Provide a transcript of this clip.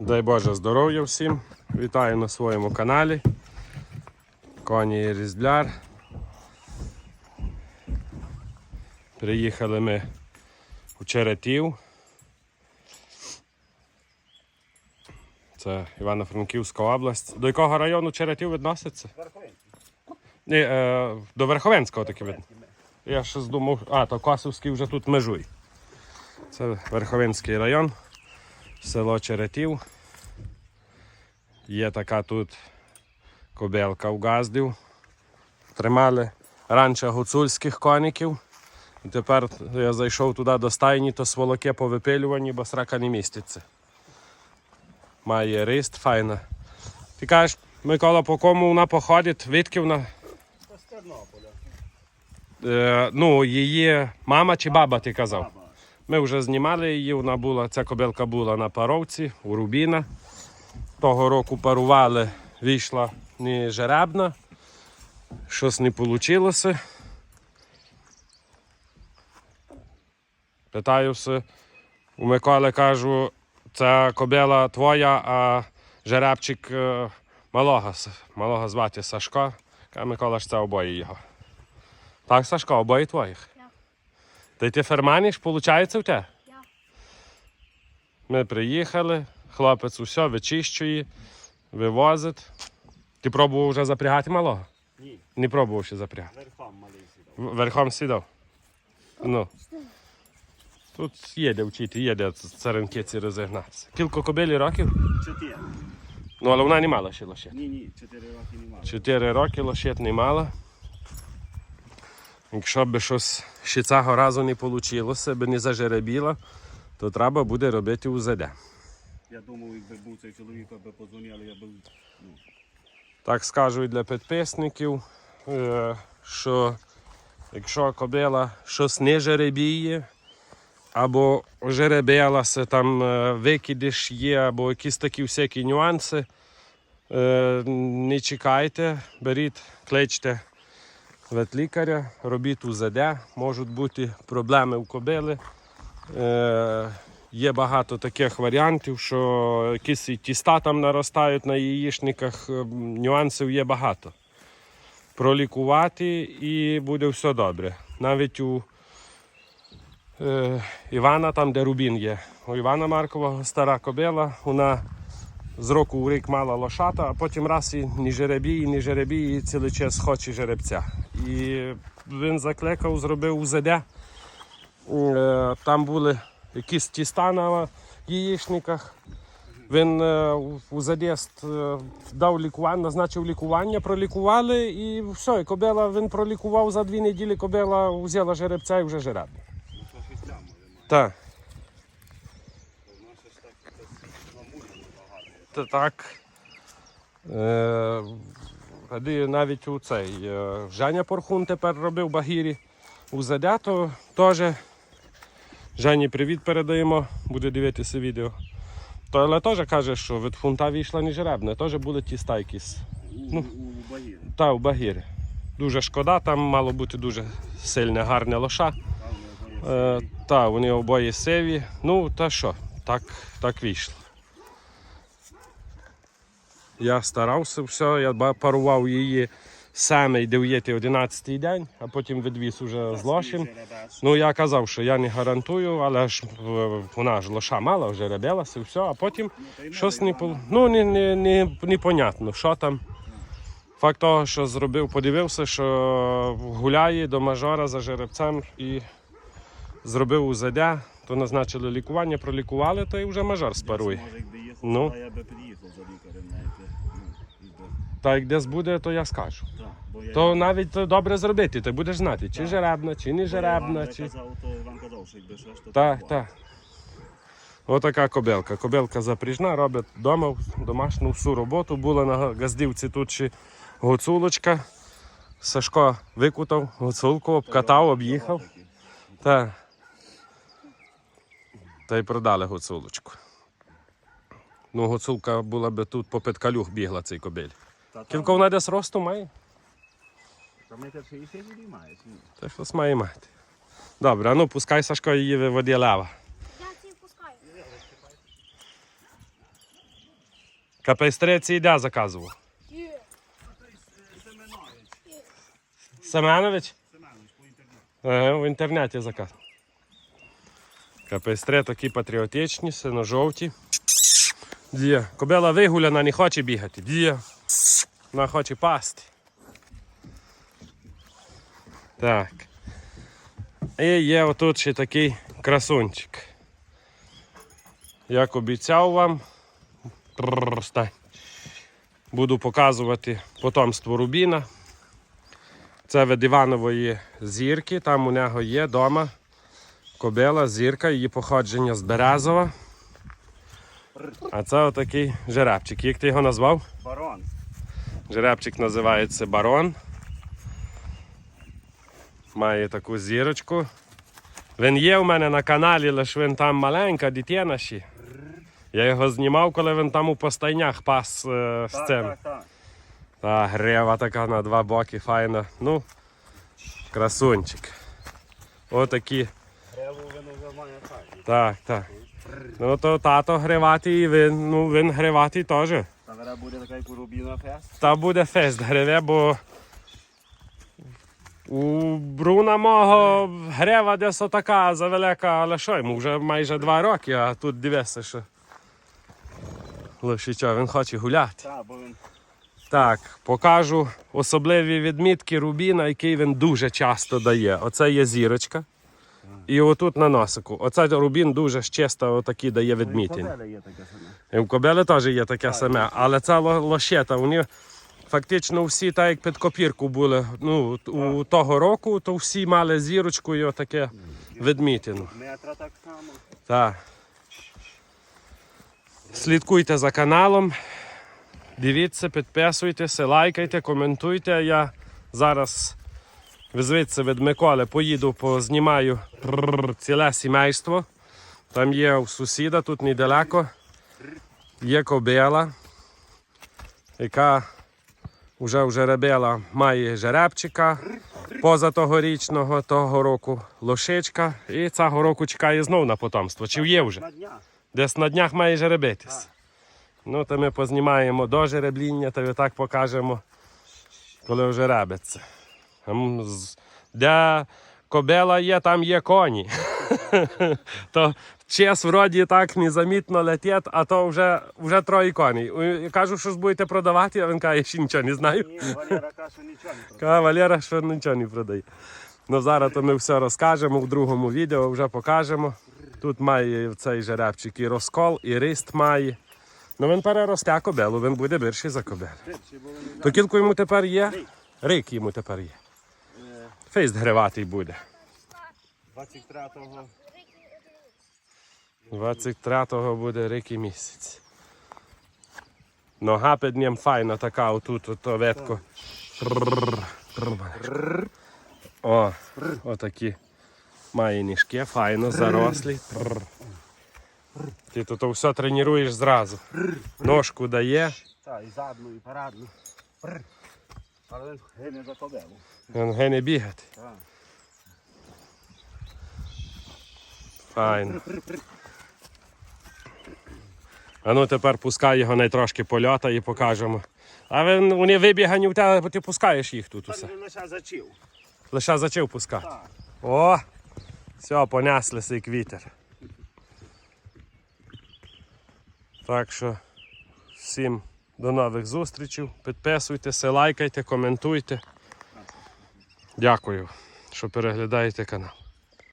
Дай Боже здоров'я всім. Вітаю на своєму каналі. Коні і Різбляр. Приїхали ми у Черетів. Це Івано-Франківська область. До якого району Черетів відноситься? Ні, е, до Верховенського таки видно. Я ще думав, а, то Косовський вже тут межує. Це Верховинський район, село Черетів. Є така тут кобелка у Газдів. Тримали раніше гуцульських коників. І тепер я зайшов туди до стайні, то сволоки повипилювані, бо срака не міститься. Має рист, файна. Ти кажеш, Микола, по кому вона походить, відки вона? З Тернополя. Е, ну, її мама чи баба, ти казав? Ми вже знімали її, вона була, ця кобилка була на паровці у Рубіна. Того року парували, вийшла не жеребна, щось не вийшло. Питаюся, у Миколи кажу, ця кобила твоя, а жеребчик е, малого, малого звати Сашко. Каже Микола ж це обоє його. Так, Сашко, обоє твоїх. Та ти ферманиш, виходить у тебе? Ми приїхали, хлопець усе вичищує, вивозить. Ти пробував вже запрягати малого? Ні, Не пробував ще запрягати. верхом малий сідав. Верхом сідав. Ну. Тут є де вчити, є де царинки ці розігнатися. Кілько кобилі років? Чотири. Ну, але вона не мала ще лошит. Ні, ні, чотири роки немає. Чотири роки лошит не мала. Якщо б щось ще цього разу не вийшло, би не зажеребіла, то треба буде робити УЗД. Я думав, якби був цей чоловік, аби позвонили, я би ну, Так скажу і для підписників, е, що якщо кобила щось не жеребіє, або жеребилася, там е, викидиш є, або якісь такі всякі нюанси, е, не чекайте, беріть, кличте ветлікаря, робіть УЗД, можуть бути проблеми у кобили. Е, Є багато таких варіантів, що якісь тіста там наростають на яєчниках, е, нюансів є багато. Пролікувати і буде все добре. Навіть у е, Івана, там, де Рубін є. У Івана Маркова стара кобила, вона з року в рік мала лошата, а потім раз і ні жеребій, ні жеребій, і цілий час хоче жеребця. І він закликав, зробив УЗД. Е, Там були якісь тіста на яєчниках. Він е, у задіст е, дав лікування, назначив лікування, пролікували і все, і кобила він пролікував за дві неділі, кобила взяла жеребця і вже має. Так. Так. Е, навіть у цей е, Женя Порхун тепер робив Багірі у ЗД, то теж Жені привіт передаємо, буде дивитися відео. То, але теж каже, що від фунта вийшла не жеребна, теж були ті. У, Ну. у, Та у Багірі. Дуже шкода, там мало бути дуже сильне, гарне лоша. Там Е, та, вони обоє сиві. Ну, та що, так, так вийшло. Я старався, все, я парував її саме 9-11 день, а потім відвіз уже з лошем. Ну, я казав, що я не гарантую, але ж е, вона ж лоша мала, вже ребелася, все, а потім щось не ну, не, не, не, непонятно, що там. Факт того, що зробив, подивився, що гуляє до мажора за жеребцем і зробив УЗД, то назначили лікування, пролікували, то і вже мажор спарує. Ну. я би під'їхав за лікарем, знаєте. Ну, і би- Та як десь буде, то я скажу. так, бо я- То навіть добре зробити, ти будеш знати, чи Так. жеребна, чи не жеребна. Чи... казав, то Іван казав, що якби щось, то Так, так. так. Отака кобилка. Кобилка запріжна, робить вдома домашню всю роботу. Була на газдівці тут ще гуцулочка. Сашко викутав гуцулку, обкатав, об'їхав. Та. Та й продали гуцулочку. Ну, гуцулка була би тут по петкалюх бігла цей кобиль. Кілько вона десь росту має? Та метр 60 не маєш, ні. Та щось має мати. Добре, а ну пускай Сашко її виводить лева. Я ці пускаю. Капейстриці йде заказував. Семенович. Семенович? Семенович по інтернету. Ага, в інтернеті заказ. Капейстри такі патріотичні, сино-жовті. Дія. Кобила вигуляна, не хоче бігати. Дія. Вона хоче пасти. Так. І є отут ще такий красунчик. Як обіцяв вам, буду показувати потомство Рубіна. Це від Іванової зірки, там у нього є вдома кобила, зірка, її походження з Березова. А це отакий жеребчик. Як ти його назвав? Барон. Жеребчик називається Барон. Має таку зірочку. Він є у мене на каналі, лише він там маленька дитина ще. Я його знімав, коли він там у постайнях пас е, Так, сцену. так, так. Та грива така на два боки, файна. Ну, красунчик. Отакі. Греву він вже має так. Так, так. Ну то тато гриватий, і він, ну, він гриватий теж. Зараз буде така як у Рубіна фест. Та буде фест гриве, бо у Бруна мого грева десь отака завелика, але що йому вже майже два роки, а тут дивися, що. Лише що, він хоче гуляти. Так, бо він Так, покажу особливі відмітки Рубіна, який він дуже часто дає. Оце є зірочка. І отут на носику. Оце Рубін дуже чисто отакі дає є таке саме. І в кобели теж є таке саме, але це ло- лощета. Вони фактично всі так як під копірку були. Ну, у того року, то всі мали зірочку і отаке відмітину. Метра так само. Так. Слідкуйте за каналом. Дивіться, підписуйтеся, лайкайте, коментуйте. Я зараз звідси від Миколи поїду, познімаю ціле сімейство. Там є у сусіда, тут недалеко. Є кобила, яка вже вже жеребила має жеребчика позатогорічного, того року лошичка. І цього року чекає знов на потомство. Чи є вже? Десь на днях має жеребитись. Ну, то ми познімаємо до жеребління, та так покажемо, коли вже ребиться. Де кобила є, там є коні. то час вроді так незамітно летить, а то вже, вже троє коней. Я кажу, що ж будете продавати, а він каже, ще нічого не знаю. Ні, Валера каже, нічого не продає. Каже, Валера, що нічого не продає. Ну зараз то ми все розкажемо в другому відео, вже покажемо. Тут має цей жеребчик і розкол, і рист має. Ну він переросте кобелу, він буде більший за кобелу. То кілько йому тепер є? Рик йому тепер є. Фейст гриватий буде. 23-го. 23-го буде рик і місяць. Нога під ним файна така, отут, ото трррр. О, отакі. Має ніжки, файно, зарослі. Ти тут все тренуєш зразу. Ножку дає, Так, і задну, і парадну. Але він гине за кобелу. він гине бігати. Так. Файно. А ну тепер пускай його найтрошки польота і покажемо. А він, вони вибігані в тебе, бо ти пускаєш їх тут усе. Він лише зачив. Лише зачав пускати. Так. О! Все, понеслися як вітер. Так що всім до нових зустрічей. Підписуйтеся, лайкайте, коментуйте. Дякую, що переглядаєте канал.